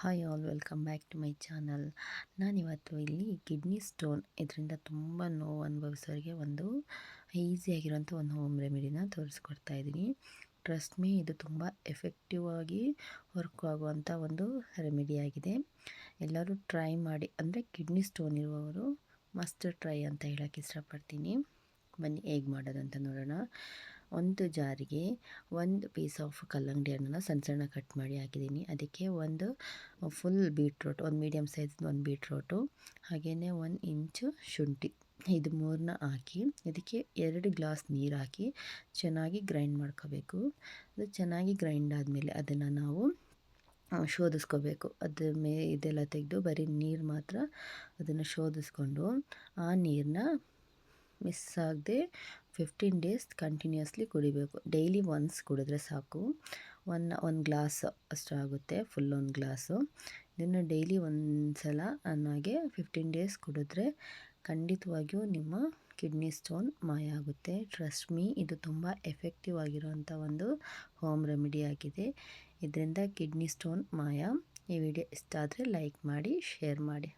Hi all welcome back to my channel ನಾನಿವತ್ತು ಇಲ್ಲಿ kidney stone ಇದರಿಂದ ತುಂಬ ನೋವು ಅನುಭವಿಸೋರಿಗೆ ಒಂದು ಈಸಿಯಾಗಿರೋಂಥ ಒಂದು ಹೋಮ್ ರೆಮಿಡಿನ ತೋರಿಸ್ಕೊಡ್ತಾ ಇದ್ದೀನಿ. ಟ್ರಸ್ಟ್ ಮೀ ಇದು ತುಂಬ ಎಫೆಕ್ಟಿವ್ ಆಗಿ ವರ್ಕ್ ಆಗುವಂಥ ಒಂದು ರೆಮಿಡಿ ಆಗಿದೆ. ಎಲ್ಲರೂ ಟ್ರೈ ಮಾಡಿ, ಅಂದರೆ ಕಿಡ್ನಿ ಸ್ಟೋನ್ ಇರುವವರು ಮಸ್ಟ್ ಟ್ರೈ ಅಂತ ಹೇಳೋಕ್ಕೆ ಇಷ್ಟಪಡ್ತೀನಿ. ಬನ್ನಿ, ಹೇಗೆ ಮಾಡೋದು ಅಂತ ನೋಡೋಣ. ಒಂದು ಜಾರಿಗೆ ಒಂದು ಪೀಸ್ ಆಫ್ ಕಲ್ಲಂಗಡಿ ಹಣ್ಣನ್ನು ಸಣ್ಣ ಸಣ್ಣ ಕಟ್ ಮಾಡಿ ಹಾಕಿದ್ದೀನಿ. ಅದಕ್ಕೆ ಒಂದು ಫುಲ್ ಬೀಟ್ರೋಟ್ ಒಂದು ಮೀಡಿಯಮ್ ಸೈಜ್ ಒಂದು ಬೀಟ್ರೋಟು ಹಾಗೆಯೇ ಒಂದು ಇಂಚು ಶುಂಠಿ ಇದು ಮೂರನ್ನ ಹಾಕಿ, ಇದಕ್ಕೆ ಎರಡು ಗ್ಲಾಸ್ ನೀರು ಹಾಕಿ ಚೆನ್ನಾಗಿ ಗ್ರೈಂಡ್ ಮಾಡ್ಕೋಬೇಕು. ಅದು ಚೆನ್ನಾಗಿ ಗ್ರೈಂಡ್ ಆದಮೇಲೆ ಅದನ್ನು ನಾವು ಶೋಧಿಸ್ಕೋಬೇಕು ಅದ್ರ ಮೇ, ಇದೆಲ್ಲ ತೆಗೆದು ಬರೀ ನೀರು ಮಾತ್ರ ಅದನ್ನು ಶೋಧಿಸ್ಕೊಂಡು ಆ ನೀರನ್ನ ಮಿಸ್ ಆಗದೆ ಫಿಫ್ಟೀನ್ ಡೇಸ್ ಕಂಟಿನ್ಯೂಸ್ಲಿ ಕುಡಿಬೇಕು. ಡೈಲಿ ಒನ್ಸ್ ಕುಡಿದ್ರೆ ಸಾಕು. ಒನ್ ಒಂದು ಗ್ಲಾಸ್ ಅಷ್ಟು ಆಗುತ್ತೆ. ಫುಲ್ ಒಂದು ಗ್ಲಾಸು ಇದನ್ನು ಡೈಲಿ ಒಂದು ಸಲ ನನಗೆ ಫಿಫ್ಟೀನ್ ಡೇಸ್ ಕುಡಿದ್ರೆ ಖಂಡಿತವಾಗಿಯೂ ನಿಮ್ಮ ಕಿಡ್ನಿ ಸ್ಟೋನ್ ಮಾಯ ಆಗುತ್ತೆ. ಟ್ರಸ್ಟ್ ಮೀ ಇದು ತುಂಬ ಎಫೆಕ್ಟಿವ್ ಆಗಿರುವಂಥ ಒಂದು ಹೋಮ್ ರೆಮಿಡಿ ಆಗಿದೆ. ಇದರಿಂದ ಕಿಡ್ನಿ ಸ್ಟೋನ್ ಮಾಯ. ಈ ವಿಡಿಯೋ ಇಷ್ಟ ಆದರೆ ಲೈಕ್ ಮಾಡಿ ಶೇರ್ ಮಾಡಿ.